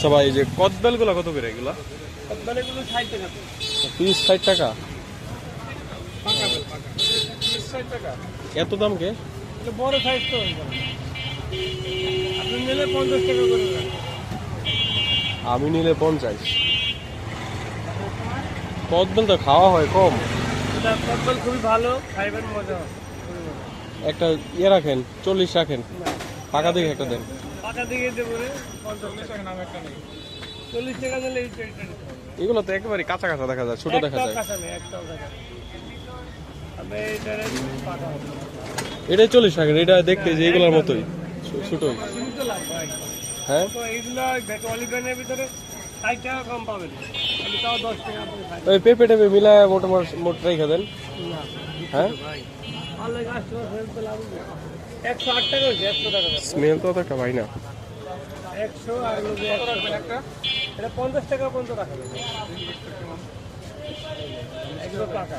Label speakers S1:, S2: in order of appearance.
S1: আচ্ছা ভাই এই যে কদবেলগুলো কত করে এগুলা?
S2: কদবেলগুলো ষাট টাকা
S1: পিস ষাট টাকা?
S2: পাকা পাকা তিরিশ ষাট টাকা।
S1: এত দাম কে?
S2: এটা বড় সাইজ তো আপনি নিলে পঞ্চাশ টাকা করে
S1: আমি নিলে পঞ্চাশ। কদবেল তো খাওয়া হয় কম?
S2: এটা কদবেল খুবই ভালো খাইবেন মজা।
S1: একটা ইয়ে রাখেন চল্লিশ রাখেন।
S2: না।
S1: পাকা দিকে একটা দেন।
S2: পাকা দেবো টাকা চল্লিশ টাকা দিলে।
S1: এগুলো তো একেবারে কাঁচা কাঁচা দেখা যায় ছোট দেখা যায়। এটাই চল্লিশ রাখেন এটা দেখতে যে এগুলোর মতোই ছো- ছোটই
S2: তুমি তো লাভ ভাই।
S1: হ্যাঁ?
S2: ভিতরে টাকা কম পাবেন। তাও দশ টাকা
S1: ওই পেঁপে টেপে মিলায় মোটামুটি মোট রেখে দেন। হ্যাঁ?
S2: ভালো। একশো আট টাকা হয়েছে একশো টাকা।
S1: স্মেল তো অতটা একটা না।
S2: একশো আর এটা পঞ্চাশ টাকা পর্যন্ত রাখা যাবে। একশো টাকা।